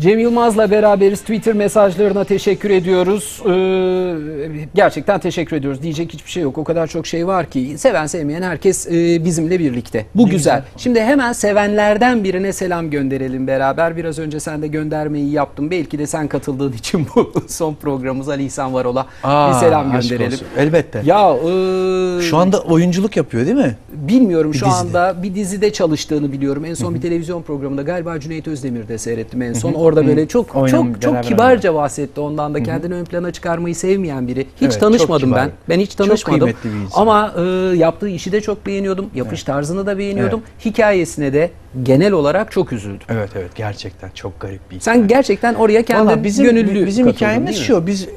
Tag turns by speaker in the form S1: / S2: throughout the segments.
S1: Cem Yılmaz'la beraberiz. Twitter mesajlarına teşekkür ediyoruz. Ee, gerçekten teşekkür ediyoruz. Diyecek hiçbir şey yok. O kadar çok şey var ki. Seven sevmeyen herkes e, bizimle birlikte. Bu güzel.
S2: güzel.
S1: Şimdi hemen sevenlerden birine selam gönderelim beraber. Biraz önce sen de göndermeyi yaptın. Belki de sen katıldığın için bu son programımız Ali İhsan Varol'a bir selam gönderelim.
S2: olsun. Elbette.
S1: Ya e,
S2: Şu anda oyunculuk yapıyor değil mi?
S1: Bilmiyorum şu
S2: Bir dizide.
S1: anda bir dizide çalıştığını biliyorum. En son bir televizyon programında galiba Cüneyt Özdemir'de seyrettim en son. Orada böyle çok
S2: Oynam-
S1: çok çok
S2: beraber
S1: kibarca bahsetti ondan da kendini ön plana çıkarmayı sevmeyen biri. Hiç
S2: Evet,
S1: tanışmadım
S2: çok
S1: ben.
S2: kibar.
S1: Ben hiç
S2: Çok
S1: tanışmadım.
S2: kıymetli bir insan.
S1: Ama e, yaptığı işi de çok beğeniyordum. Yapış tarzını da beğeniyordum. Hikayesine de genel olarak çok üzüldüm.
S2: Evet evet gerçekten çok garip bir
S1: Sen gerçekten oraya kendin
S2: Valla bizim
S1: gönüllü
S2: bizim
S1: katıldın,
S2: hikayemiz
S1: değil mi?
S2: şu. Biz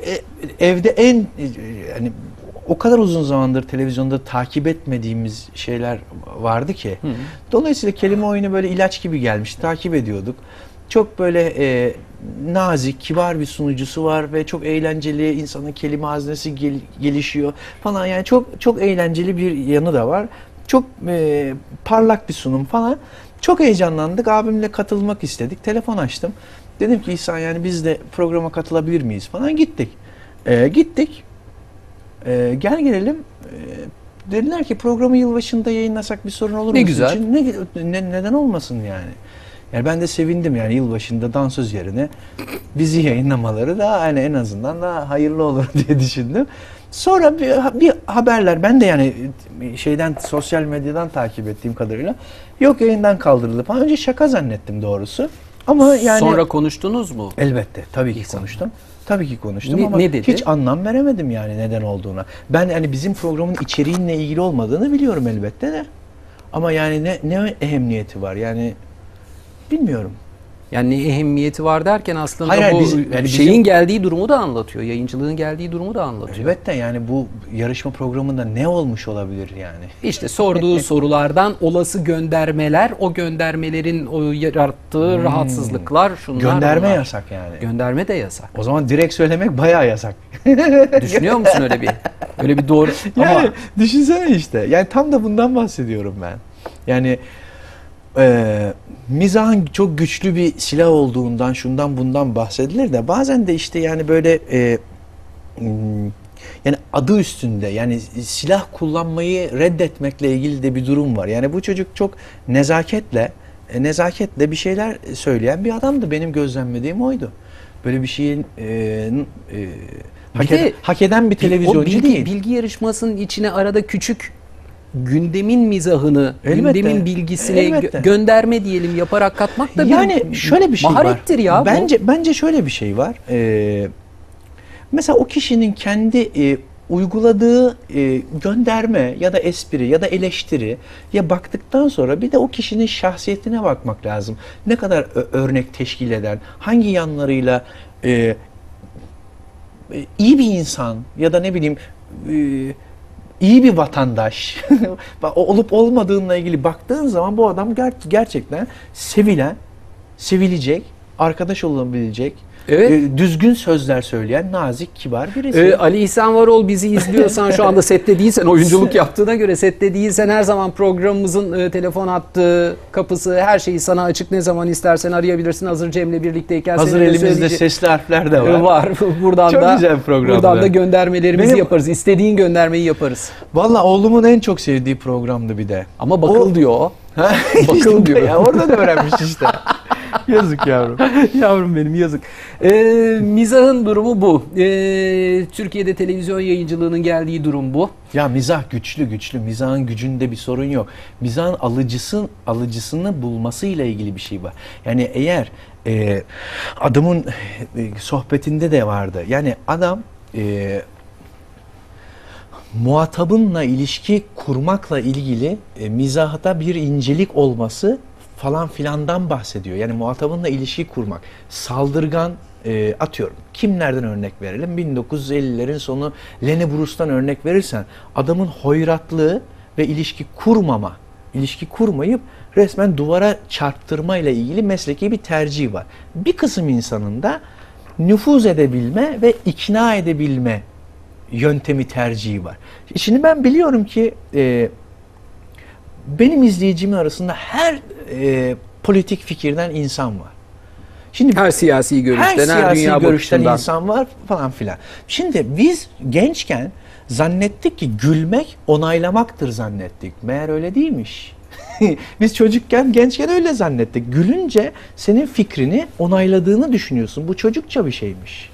S2: e- evde en e, yani o kadar uzun zamandır televizyonda takip etmediğimiz şeyler vardı ki. Dolayısıyla kelime oyunu böyle ilaç gibi gelmiş. Takip ediyorduk. Çok böyle e, nazik, kibar bir sunucusu var ve çok eğlenceli. insanın kelime haznesi gel- gelişiyor falan. Yani çok çok eğlenceli bir yanı da var. Çok e, parlak bir sunum falan. Çok heyecanlandık. Abimle katılmak istedik. Telefon açtım. Dedim ki İhsan yani biz de programa katılabilir miyiz falan. Gittik. E, gittik. E, gel gelelim. E, dediler ki programı yılbaşında yayınlasak bir sorun olur mu?
S1: Ne güzel.
S2: için? Ne, ne- neden olmasın yani? Yani ben de sevindim yani yılbaşında dansöz yerine bizi yayınlamaları da hani en azından daha hayırlı olur diye düşündüm. Sonra bir, bir haberler ben de yani şeyden sosyal medyadan takip ettiğim kadarıyla yok yayından kaldırıldı falan. Önce şaka zannettim doğrusu. Ama yani
S1: Sonra konuştunuz mu?
S2: elbette tabii ki
S1: İhsan.
S2: konuştum. Tabii ki konuştum
S1: Ne-
S2: ama
S1: ne dedi?
S2: hiç anlam veremedim yani neden olduğuna. Ben hani bizim programın içeriğinle ilgili olmadığını biliyorum elbette de. Ama yani ne ne ehemmiyeti var yani bilmiyorum.
S1: Yani ne ehemmiyeti var derken aslında
S2: Hayır, hayır,
S1: bu
S2: biz- yani
S1: şeyin
S2: bizim-
S1: geldiği durumu da anlatıyor. Yayıncılığın geldiği durumu da anlatıyor.
S2: Elbette yani bu yarışma programında ne olmuş olabilir yani?
S1: İşte sorduğu sorulardan olası göndermeler, o göndermelerin o yarattığı rahatsızlıklar, şunlar
S2: Hmm. Gönderme
S1: bunlar.
S2: yasak yani.
S1: Gönderme de yasak.
S2: O zaman direkt söylemek bayağı yasak.
S1: Düşünüyor musun öyle bir? Öyle bir doğru
S2: Yani
S1: ama
S2: düşünsene işte. Yani tam da bundan bahsediyorum ben. Yani e, mizahın çok güçlü bir silah olduğundan şundan bundan bahsedilir de bazen de işte yani böyle e, hmm, yani adı üstünde yani silah kullanmayı reddetmekle ilgili de bir durum var. Yani bu çocuk çok nezaketle e, nezaketle bir şeyler söyleyen bir adamdı. Benim gözlemlediğim oydu. Böyle bir şeyin e, e, hak, eden, hak eden bir televizyoncu
S1: bilgi,
S2: değil.
S1: bilgi yarışmasının içine arada küçük gündemin mizahını,
S2: Elbette.
S1: gündemin bilgisini gö-
S2: Elbette.
S1: gönderme diyelim yaparak katmak da
S2: yani
S1: bir
S2: şöyle bir şey
S1: maharettir
S2: var.
S1: ya bu.
S2: Bence bence şöyle bir şey var. Ee, mesela o kişinin kendi e, uyguladığı e, gönderme ya da espri ya da eleştiri ya baktıktan sonra bir de o kişinin şahsiyetine bakmak lazım. Ne kadar örnek teşkil eden, hangi yanlarıyla e, e, iyi bir insan ya da ne bileyim e, iyi bir vatandaş. Olup olmadığınla ilgili baktığın zaman bu adam ger- gerçekten sevilen, sevilecek, arkadaş olabilecek,
S1: Evet.
S2: e, düzgün sözler söyleyen, nazik, kibar birisi.
S1: Ee, Ali İhsan Varol bizi izliyorsan şu anda sette değilsen oyunculuk yaptığına göre sette değilsen her zaman programımızın e, telefon hattı, kapısı her şeyi sana açık ne zaman istersen arayabilirsin. Hazır Cem'le birlikteyken
S2: Hazır elimizde sesli harfler de
S1: E,
S2: var.
S1: var. Buradan
S2: Çok
S1: da
S2: güzel program
S1: buradan da göndermelerimizi
S2: Benim-
S1: yaparız. İstediğin göndermeyi yaparız.
S2: Valla oğlumun en çok sevdiği programdı bir de.
S1: Ama bakıl
S2: O-
S1: diyor? Bakıl diyor.
S2: Ya, orada da öğrenmiş işte. Yazık yavrum.
S1: Yavrum benim yazık. Ee, mizahın durumu bu. Ee, Türkiye'de televizyon yayıncılığının geldiği durum bu.
S2: Ya mizah güçlü güçlü. Mizahın gücünde bir sorun yok. Mizahın alıcısın alıcısını bulmasıyla ilgili bir şey var. Yani eğer e, adamın e, sohbetinde de vardı. Yani adam e, muhatabınla ilişki kurmakla ilgili e, mizahta bir incelik olması falan filandan bahsediyor. Yani muhatabınla ilişki kurmak. Saldırgan e, atıyorum. Kimlerden örnek verelim? 1950'lerin sonu Lenny Bruce'tan örnek verirsen adamın hoyratlığı ve ilişki kurmama, ilişki kurmayıp resmen duvara çarptırma ile ilgili mesleki bir tercih var. Bir kısım insanın da nüfuz edebilme ve ikna edebilme yöntemi tercihi var. Şimdi ben biliyorum ki e, benim izleyicimin arasında her e, politik fikirden insan var. Şimdi
S1: Her siyasi görüşten,
S2: her
S1: her,
S2: siyasi
S1: dünya
S2: görüşten
S1: bakışından.
S2: insan var falan filan. Şimdi biz gençken zannettik ki gülmek onaylamaktır zannettik. Meğer öyle değilmiş. biz çocukken, gençken öyle zannettik. Gülünce senin fikrini onayladığını düşünüyorsun. Bu çocukça bir şeymiş.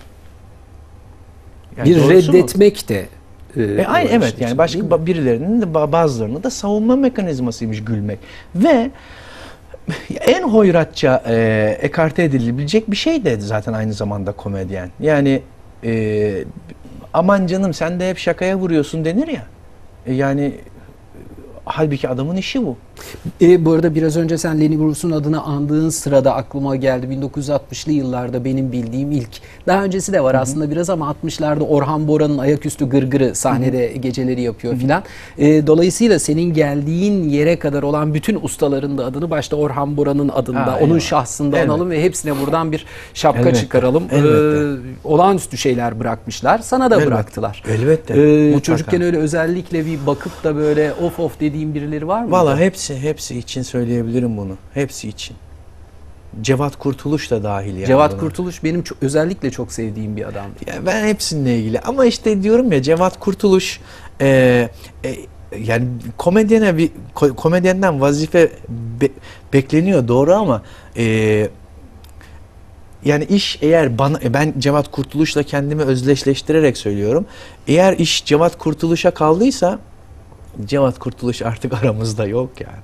S2: Yani
S1: bir
S2: doğrusu mu?
S1: reddetmek de e,
S2: E, aynı evet yani başka
S1: içinde, değil mi?
S2: ba- birilerinin de ba- bazılarının da savunma mekanizmasıymış gülmek. Ve en hoyratça e, ekarte edilebilecek bir şey de zaten aynı zamanda komedyen. Yani e, aman canım sen de hep şakaya vuruyorsun denir ya. E, yani e, halbuki adamın işi bu.
S1: E, bu arada biraz önce sen Lenny Bruce'un adını andığın sırada aklıma geldi. 1960'lı yıllarda benim bildiğim ilk. Daha öncesi de var aslında biraz ama 60'larda Orhan Bora'nın ayaküstü gırgırı sahnede geceleri yapıyor filan. E, dolayısıyla senin geldiğin yere kadar olan bütün ustaların da adını başta Orhan Bora'nın adında,
S2: Ha,
S1: onun
S2: eyvallah.
S1: şahsında
S2: Elbette.
S1: analım ve hepsine buradan bir şapka
S2: Elbette.
S1: çıkaralım. E,
S2: Elbette.
S1: olağanüstü şeyler bırakmışlar. Sana da
S2: Elbette.
S1: bıraktılar.
S2: Elbette.
S1: E,
S2: Mutlaka.
S1: çocukken öyle özellikle bir bakıp da böyle of of dediğim birileri var mı?
S2: Valla hepsi hepsi için söyleyebilirim bunu. Hepsi için. Cevat Kurtuluş da dahil yani.
S1: Cevat
S2: buna.
S1: Kurtuluş benim çok, özellikle çok sevdiğim bir adam.
S2: Ya ben hepsininle ilgili ama işte diyorum ya Cevat Kurtuluş e, e, yani komedyene bir ko- komedyenden vazife be- bekleniyor doğru ama e, yani iş eğer bana e, ben Cevat Kurtuluş'la kendimi özdeşleştirerek söylüyorum. Eğer iş Cevat Kurtuluş'a kaldıysa Cevat Kurtuluş artık aramızda yok yani.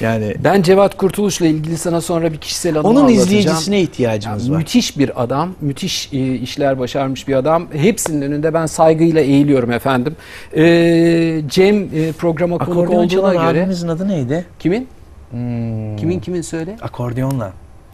S2: Yani
S1: Ben Cevat Kurtuluş'la ilgili sana sonra bir kişisel anımı
S2: onun
S1: anlatacağım.
S2: izleyicisine
S1: Ya,
S2: ihtiyacımız var.
S1: müthiş bir adam, müthiş e, işler başarmış bir adam. Hepsinin önünde ben saygıyla eğiliyorum efendim. E, Cem e, programa konuk
S2: Akordeon
S1: olduğuna
S2: çalan
S1: göre
S2: abimizin adı neydi?
S1: kimin?
S2: Hmm,
S1: Kimin kimin söyle?
S2: Akordeonla.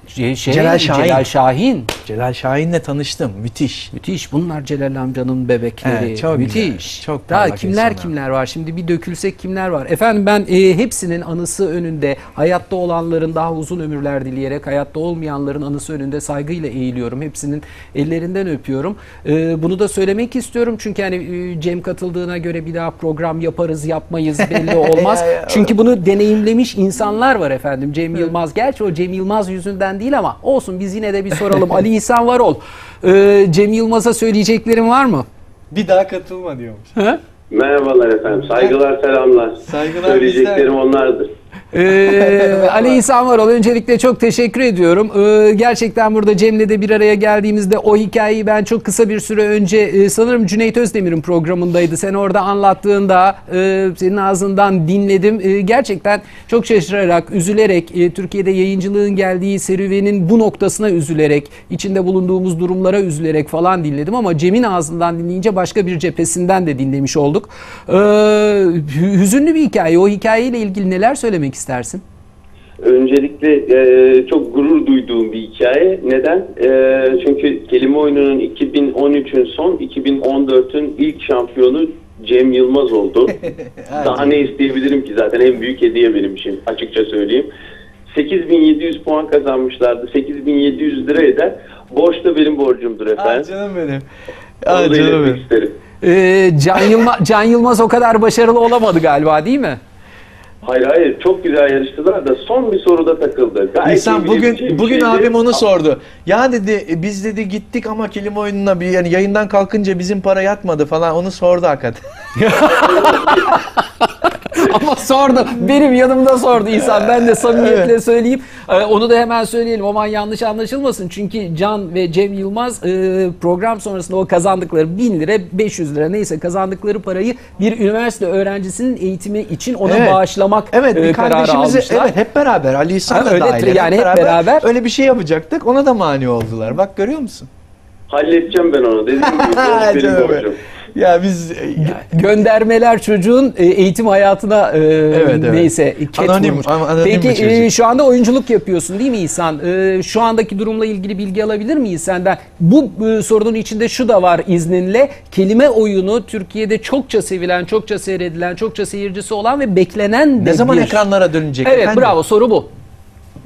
S1: Ce- şey,
S2: Celal Şahin.
S1: Celal Şahin.
S2: Celal Şahin'le tanıştım. Müthiş.
S1: Müthiş. Bunlar Celal amcanın bebekleri.
S2: Evet, çok
S1: Müthiş.
S2: güzel, çok
S1: Daha kimler
S2: insanlar.
S1: kimler var? Şimdi bir dökülsek kimler var? Efendim ben e, hepsinin anısı önünde, hayatta olanların daha uzun ömürler dileyerek, hayatta olmayanların anısı önünde saygıyla eğiliyorum. Hepsinin ellerinden öpüyorum. E, bunu da söylemek istiyorum çünkü hani e, Cem katıldığına göre bir daha program yaparız, yapmayız belli olmaz. Çünkü bunu deneyimlemiş insanlar var efendim. Cem Yılmaz. Gerçi o Cem Yılmaz yüzünden değil ama olsun biz yine de bir soralım. Ali İhsan Varol. Ee, Cem Yılmaz'a söyleyeceklerin var mı?
S3: Bir daha katılma diyormuş.
S4: Merhabalar efendim. Saygılar, selamlar.
S3: Saygılar
S4: Söyleyeceklerim onlardır.
S1: Ee, Ali İhsan Varol öncelikle çok teşekkür ediyorum. Ee, gerçekten burada Cem'le de bir araya geldiğimizde o hikayeyi ben çok kısa bir süre önce e, sanırım Cüneyt Özdemir'in programındaydı. Sen orada anlattığında e, senin ağzından dinledim. E, gerçekten çok şaşırarak, üzülerek, e, Türkiye'de yayıncılığın geldiği serüvenin bu noktasına üzülerek, içinde bulunduğumuz durumlara üzülerek falan dinledim ama Cem'in ağzından dinleyince başka bir cephesinden de dinlemiş olduk. Ee, hü- hüzünlü bir hikaye. O hikayeyle ilgili neler söylemek istersin?
S4: Öncelikle e, çok gurur duyduğum bir hikaye. Neden? E, çünkü kelime oyununun 2013'ün son, 2014'ün ilk şampiyonu Cem Yılmaz oldu. Daha ne isteyebilirim ki zaten en büyük hediye benim için açıkça söyleyeyim. 8700 puan kazanmışlardı. 8700 lira eder. Borç da benim borcumdur
S3: Ah
S4: efendim.
S3: canım benim.
S4: Onu
S3: Ah canım benim.
S4: isterim.
S1: Ee, Can, Yılmaz, Can Yılmaz o kadar başarılı olamadı galiba değil mi?
S4: Hayır hayır çok güzel yarıştılar da son bir soruda takıldı. Gayet
S2: İnsan bugün
S4: bilebileceğim bir
S2: bugün
S4: şeydi.
S2: abim onu sordu. Ya dedi e, biz dedi gittik ama kelime oyununa bir yani yayından kalkınca bizim para yatmadı falan onu sordu hakikaten.
S1: Ama sordu. Benim yanımda sordu insan. Ben de samimiyetle söyleyeyim. Ee, onu da hemen söyleyelim. Aman yanlış anlaşılmasın. Çünkü Can ve Cem Yılmaz e, program sonrasında o kazandıkları 1000 lira 500 lira neyse kazandıkları parayı bir üniversite öğrencisinin eğitimi için ona
S2: Evet.
S1: bağışlamak
S2: Evet
S1: e,
S2: bir
S1: kararı
S2: kardeşimizi
S1: almışlar.
S2: evet hep beraber Ali İhsan
S1: Ha,
S2: da
S1: öyle,
S2: dahil.
S1: yani hep beraber.
S2: öyle bir şey yapacaktık ona da mani oldular. Bak görüyor musun?
S4: Halledeceğim ben onu. Dediğim gibi benim. borcum.
S2: Ya biz e, ya-
S1: Göndermeler çocuğun e, eğitim hayatına e,
S2: evet.
S1: neyse ket
S2: Anonim-
S1: vurmuş.
S2: anonim
S1: Peki e, şu anda oyunculuk yapıyorsun değil mi İhsan? E, şu andaki durumla ilgili bilgi alabilir miyiz senden? Bu e, sorunun içinde şu da var izninle. Kelime oyunu Türkiye'de çokça sevilen, çokça seyredilen, çokça seyircisi olan ve beklenen
S2: ne zaman
S1: bir-
S2: ekranlara dönecek?
S1: Evet
S2: efendim?
S1: bravo soru bu.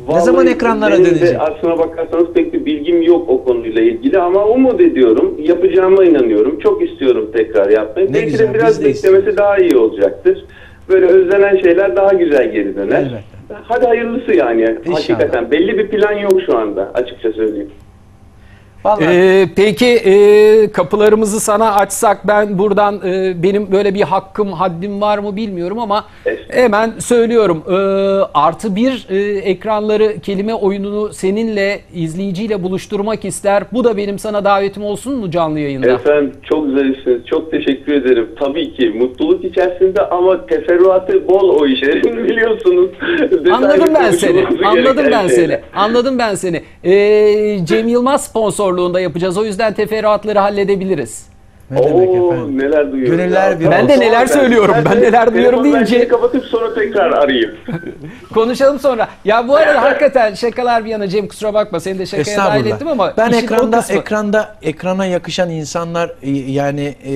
S4: Vallahi
S2: zaman ekranlara dönecek?
S4: aslına bakarsanız pek bir bilgim yok o konuyla ilgili ama umut ediyorum. Yapacağıma inanıyorum. Çok istiyorum tekrar yapmayı.
S2: Ne
S4: Belki
S2: güzel,
S4: de biraz
S2: de
S4: beklemesi daha iyi olacaktır. böyle özlenen şeyler daha güzel geri döner.
S2: Elbette.
S4: Hadi hayırlısı yani.
S2: İnşallah.
S4: Hakikaten belli bir plan yok şu anda açıkça söyleyeyim.
S2: Vallahi
S1: Ee, peki e, kapılarımızı sana açsak ben buradan e, benim böyle bir hakkım haddim var mı bilmiyorum ama hemen söylüyorum. E, artı bir e, ekranları kelime oyununu seninle izleyiciyle buluşturmak ister. Bu da benim sana davetim olsun mu canlı yayında?
S4: Efendim çok zarifsiniz. Çok teşekkür ederim. Tabii ki mutluluk içerisinde ama teferruatı bol o işlerin biliyorsunuz.
S1: Anladım ben seni. Anladım ben seni. Anladım ben seni. Ee, Cem Yılmaz sponsorluğunda yapacağız. O yüzden teferruatları halledebiliriz.
S2: Ne demek
S4: Oo,
S2: efendim?
S4: neler duyuyorum.
S2: Gönüller
S4: ya.
S2: bir
S1: Ben de neler söylüyorum, ben neler duyuyorum
S4: telefonu ben
S1: deyince-
S4: şimdi kapatıp sonra tekrar arayayım.
S1: Konuşalım sonra. Ya bu arada hakikaten şakalar bir yana Cem kusura bakma seni de şakaya dahil
S2: Estağfurullah.
S1: ettim ama
S2: ben
S1: işin o
S2: ekranda
S1: kısmı-
S2: ekranda ekrana yakışan insanlar e, yani e,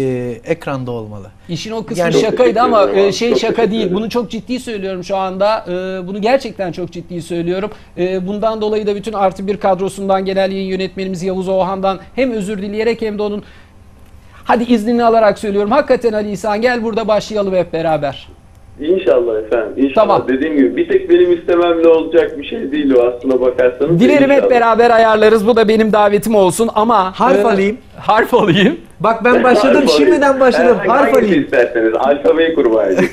S2: ekranda olmalı.
S1: İşin o kısmı
S2: Yani-
S1: şakaydı ama e, şey.
S4: Çok
S1: şaka
S4: teşekkür
S1: değil.
S4: ederim.
S1: Bunu çok ciddi söylüyorum şu anda. E, Bunu gerçekten çok ciddi söylüyorum. E, Bundan dolayı da bütün artı bir kadrosundan genel yayın yönetmenimiz Yavuz Oğan'dan hem özür dileyerek hem de onun hadi iznini alarak söylüyorum. Hakikaten Ali İhsan gel burada başlayalım hep beraber.
S4: İnşallah efendim. İnşallah.
S1: Tamam.
S4: Dediğim gibi bir tek benim istememle olacak bir şey değil o aslına bakarsanız.
S1: Dilerim hep beraber ayarlarız. Bu da benim davetim olsun ama
S2: Harf alayım.
S1: Harf alayım.
S2: Bak ben başladım
S4: Harf
S2: şimdiden
S4: alayım.
S2: başladım.
S4: Herhangi
S2: Harf
S4: hangisi
S2: alayım.
S4: isterseniz alfabeyi edin.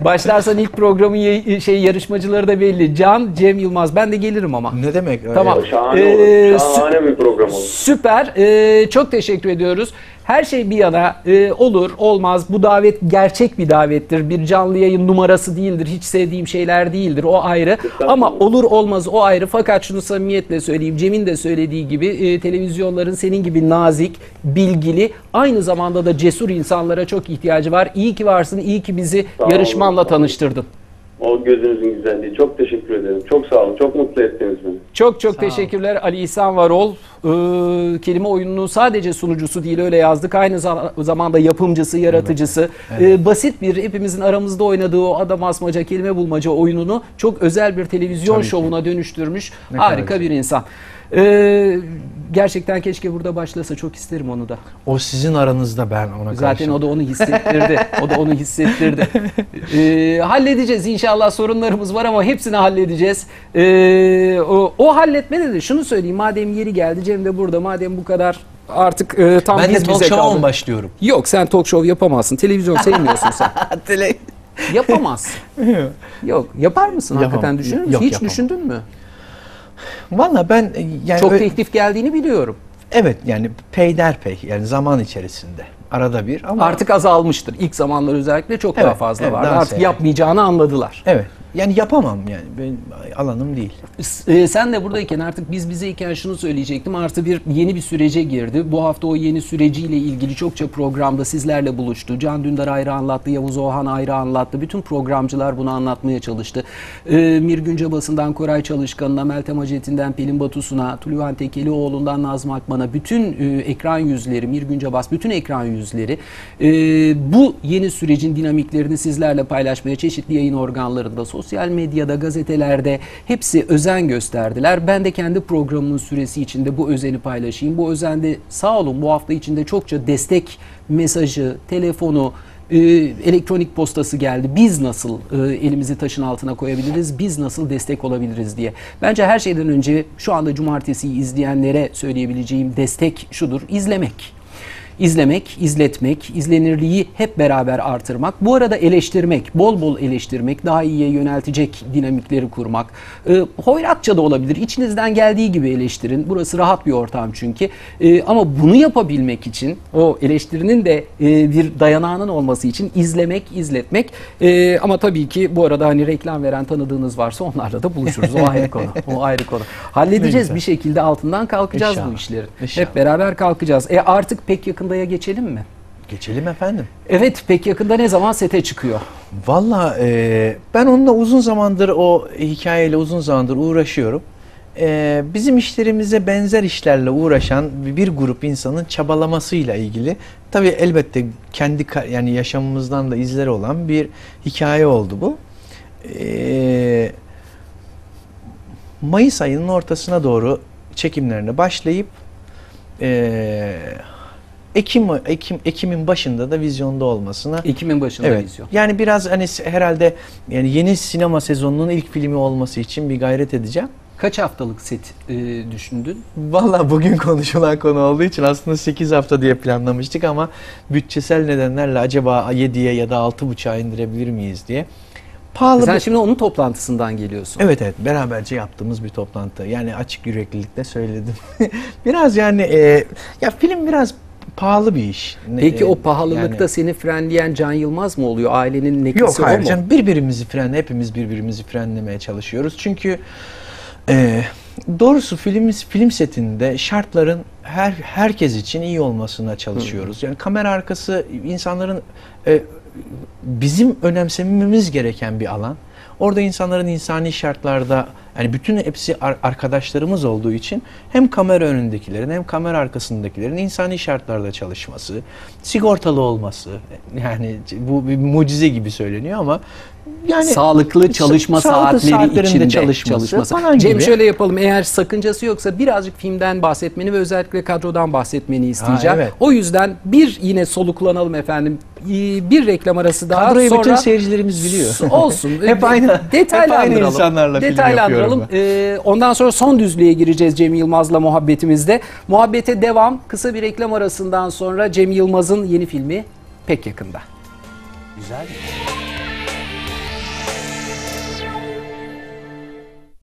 S1: Başlarsan ilk programın şey yarışmacıları da belli. Can, Cem Yılmaz. Ben de gelirim ama.
S2: Ne demek? öyle?
S1: Tamam.
S4: Şahane
S1: Ee,
S4: olur. Şahane bir program olur.
S1: Süper. Ee, çok teşekkür ediyoruz. Her şey bir yana e, olur olmaz. Bu davet gerçek bir davettir. Bir canlı yayın numarası değildir. Hiç sevdiğim şeyler değildir. O ayrı. Ama olur olmaz o ayrı. Fakat şunu samimiyetle söyleyeyim. Cem'in de söylediği gibi e, televizyonların senin gibi nazik, bilgili, aynı zamanda da cesur insanlara çok ihtiyacı var. İyi ki varsın. iyi ki bizi yarışmanla tanıştırdın.
S4: O gözünüzün güzelliği. Çok teşekkür ederim. Çok sağ olun. Çok mutlu ettiniz beni.
S1: Çok çok teşekkürler Ali İhsan Varol. Ee, kelime oyununun sadece sunucusu değil öyle yazdık. Aynı za- zamanda yapımcısı, yaratıcısı. Ee, basit bir hepimizin aramızda oynadığı o adam asmaca, kelime bulmaca oyununu çok özel bir televizyon
S2: Tabii ki.
S1: şovuna dönüştürmüş.
S2: Ne
S1: Harika bir insan. Ee, gerçekten keşke burada başlasa. Çok isterim onu da.
S2: O sizin aranızda ben ona
S1: Zaten
S2: karşı.
S1: o da onu hissettirdi. o da onu hissettirdi. Ee, halledeceğiz inşallah sorunlarımız var ama hepsini halledeceğiz. Ee, o, o halletmede de şunu söyleyeyim. Madem yeri geldi Cem de burada. Madem bu kadar artık e, tam
S2: Ben de
S1: biz
S2: talk
S1: bize
S2: show'a
S1: kaldı.
S2: mı başlıyorum?
S1: Yok sen talk show yapamazsın. Televizyon sevmiyorsun sen.
S2: Tele...
S1: Yapamazsın. Yok. Yapar mısın
S2: Yapamam.
S1: hakikaten düşünür müsün?
S2: Yok,
S1: Hiç
S2: yapamam.
S1: düşündün mü?
S2: Valla ben e, yani
S1: Çok teklif geldiğini biliyorum.
S2: evet yani peyderpey yani zaman içerisinde arada bir ama
S1: Artık azalmıştır. İlk zamanlar özellikle çok daha
S2: Evet,
S1: fazla
S2: evet,
S1: vardı.
S2: daha
S1: Artık
S2: seyrek.
S1: yapmayacağını anladılar.
S2: evet yani yapamam yani benim alanım değil.
S1: E, sen de buradayken artık biz bizeyken şunu söyleyecektim. Artı bir yeni bir sürece girdi. Bu hafta o yeni süreciyle ilgili çokça programda sizlerle buluştu. Can Dündar ayrı anlattı, Yavuz Oğan ayrı anlattı. Bütün programcılar bunu anlatmaya çalıştı. E, Mirgün Cabası'ndan Koray Çalışkan'ına, Meltem Hacet'inden Pelin Batusu'na, Tülüvan Tekelioğlu'ndan Nazım Akman'a bütün e, ekran yüzleri, Mirgün Cabas, bütün ekran yüzleri e, bu yeni sürecin dinamiklerini sizlerle paylaşmaya çeşitli yayın organlarında, sosyal medyada, gazetelerde hepsi özen gösterdiler. Ben de kendi programımın süresi içinde bu özeni paylaşayım. Bu özende sağ olun bu hafta içinde çokça destek mesajı, telefonu, e, elektronik postası geldi. Biz nasıl e, elimizi taşın altına koyabiliriz? Biz nasıl destek olabiliriz diye. Bence her şeyden önce şu anda cumartesiyi izleyenlere söyleyebileceğim destek şudur. izlemek. İzlemek, izletmek, izlenirliği hep beraber artırmak. Bu arada eleştirmek, bol bol eleştirmek, daha iyiye yöneltecek dinamikleri kurmak. E, hoyratça da olabilir. İçinizden geldiği gibi eleştirin. Burası rahat bir ortam çünkü. E, ama bunu yapabilmek için, o eleştirinin de e, bir dayanağının olması için izlemek, izletmek. E, ama tabii ki bu arada hani reklam veren tanıdığınız varsa onlarla da buluşuruz. O ayrı konu. O ayrı konu. Halledeceğiz bir şekilde altından kalkacağız bu
S2: İnşallah.
S1: işlerin.
S2: İnşallah.
S1: Hep beraber kalkacağız. E artık pek yakındaya geçelim mi?
S2: Geçelim efendim.
S1: Evet pek yakında ne zaman sete çıkıyor?
S2: Valla e, ben onunla uzun zamandır o hikayeyle uzun zamandır uğraşıyorum. E, bizim işlerimize benzer işlerle uğraşan bir grup insanın çabalamasıyla ilgili tabii elbette kendi yani yaşamımızdan da izleri olan bir hikaye oldu bu. E, Mayıs ayının ortasına doğru çekimlerine başlayıp e, Ekim Ekim Ekim'in başında da vizyonda olmasına
S1: Ekim'in başında
S2: Evet.
S1: vizyon.
S2: Yani biraz hani herhalde yani yeni sinema sezonunun ilk filmi olması için bir gayret edeceğim.
S1: Kaç haftalık set e, düşündün?
S2: Valla bugün konuşulan konu olduğu için aslında 8 hafta diye planlamıştık ama bütçesel nedenlerle acaba 7'ye ya da 6.5'a indirebilir miyiz diye. Pahalı
S1: Sen
S2: bir-
S1: şimdi onun toplantısından geliyorsun.
S2: Evet evet beraberce yaptığımız bir toplantı. Yani açık yüreklilikle söyledim. biraz yani e, ya film biraz pahalı bir iş.
S1: Peki
S2: e,
S1: o pahalılıkta
S2: yani-
S1: seni frenleyen Can Yılmaz mı oluyor? Ailenin nekisi
S2: Yok
S1: o
S2: hayır
S1: mu?
S2: canım birbirimizi fren hepimiz birbirimizi frenlemeye çalışıyoruz. Çünkü e, doğrusu film film setinde şartların her herkes için iyi olmasına çalışıyoruz. Yani kamera arkası insanların e, bizim önemsememiz gereken bir alan. Orada insanların insani şartlarda yani bütün hepsi ar- arkadaşlarımız olduğu için hem kamera önündekilerin hem kamera arkasındakilerin insani şartlarda çalışması, sigortalı olması yani bu bir mucize gibi söyleniyor ama yani
S1: sağlıklı çalışma
S2: sağlıklı
S1: saatleri içinde
S2: çalışması falan
S1: Cem
S2: gibi.
S1: şöyle yapalım eğer sakıncası yoksa birazcık filmden bahsetmeni ve özellikle kadrodan bahsetmeni isteyeceğim.
S2: evet.
S1: O yüzden bir yine soluklanalım efendim. Bir reklam arası daha
S2: Kadroyu
S1: sonra
S2: bütün seyircilerimiz biliyor.
S1: olsun.
S2: Hep aynı-
S1: Detaylandıralım.
S2: hep aynı insanlarla film
S1: Detaylandıralım.
S2: yapıyorum
S1: Ee, ondan sonra son düzlüğe gireceğiz Cem Yılmaz'la muhabbetimizde. Muhabbete devam. Kısa bir reklam arasından sonra Cem Yılmaz'ın yeni filmi pek yakında. Güzel.